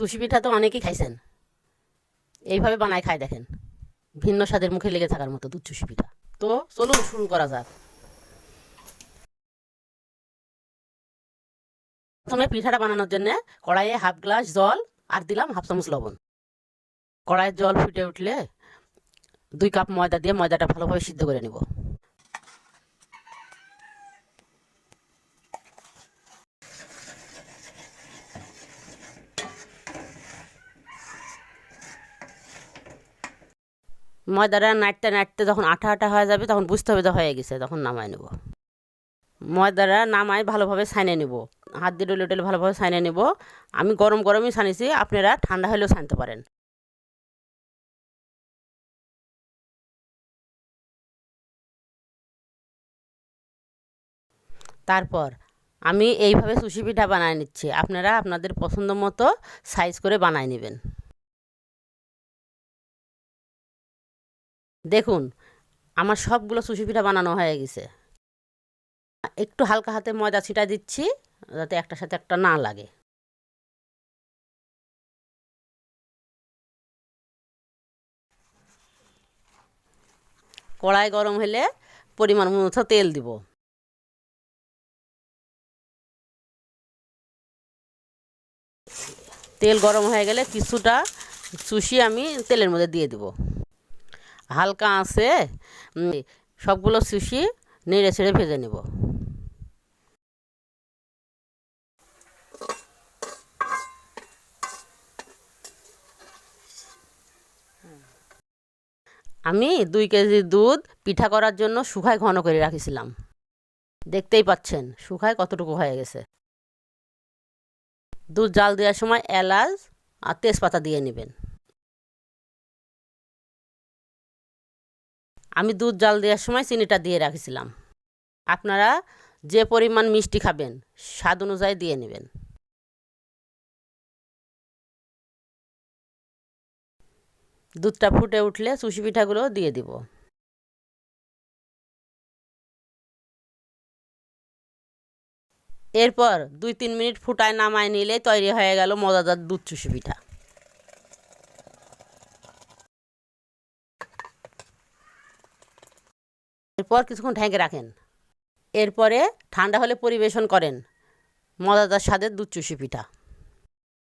Sushi পিঠা তো অনেকেই খাইছেন। এইভাবে বানায় খায় দেখেন। ভিন্ন স্বাদের মুখে লেগে থাকার মতো দুধ চুষি পিঠা। তো চলুন শুরু করা যাক। প্রথমে পিঠাটা বানানোর জন্য কড়াইয়ে হাফ গ্লাস জল আর দিলাম হাফ চামচ লবণ। কড়াইয়ের জল ফুটে উঠলে দুই কাপ ময়দা দিয়ে ময়দাটা ভালোভাবে সিদ্ধ করে নেব। ময়দাটা নাড়তে নাড়তে যখন আঠা আঠা হয়ে যাবে, তখন বুঝতে হবে যে হয়ে গেছে, তখন নামায় নেব। ময়দাটা নামায় ভালোভাবে ছাইনে নেব। হাত দিয়ে ডলে ডলে ভালোভাবে ছাইনে নেব। আমি গরম গরমই ছানিছি আপনারা ঠান্ডা হলেও ছানতে পারেন। তারপর আমি এইভাবে সুশি পিঠা বানায় নিচ্ছি। আপনারা আপনাদের পছন্দ মতো সাইজ করে বানায় নেবেন। দেখুন, আমার সবগুলো সুশি পিঠা বানানো হয়ে গেছে। একটু হালকা হাতে ময়দা ছিটা দিচ্ছি, যাতে একটার সাথে একটা না লাগে। কড়াই গরম হলে পরিমাণ মতো তেল দিব। তেল গরম হয়ে গেলে কিছুটা সুশি আমি তেলের মধ্যে দিয়ে দিব। হালকা আছে সবগুলো সুশি নেড়ে ছেড়ে ভেজে নেব। আমি দুই কেজি দুধ পিঠা করার জন্য শুকায় ঘন করে রাখিছিলাম। দেখতেই পাচ্ছেন শুকায় কতটুকু হয়ে গেছে। দুধ জাল দেওয়ার সময় এলাচ আর তেজপাতা দিয়ে নেবেন। আমি দুধ জাল দেওয়ার সময় চিনিটা দিয়ে রাখছিলাম। আপনারা যে পরিমাণ মিষ্টি খাবেন, স্বাদ অনুযায়ী দিয়ে নেবেন। দুধটা ফুটে উঠলে চুষি পিঠাগুলো দিয়ে দিব। এরপর দুই তিন মিনিট ফুটায় নামায় নিলে তৈরি হয়ে গেল মজাদার দুধ চুষি পিঠা। এরপর কিছুক্ষণ ঢেকে রাখেন। এরপরে ঠান্ডা হলে পরিবেশন করেন। মজাদার স্বাদের দুধ চুষি পিঠা।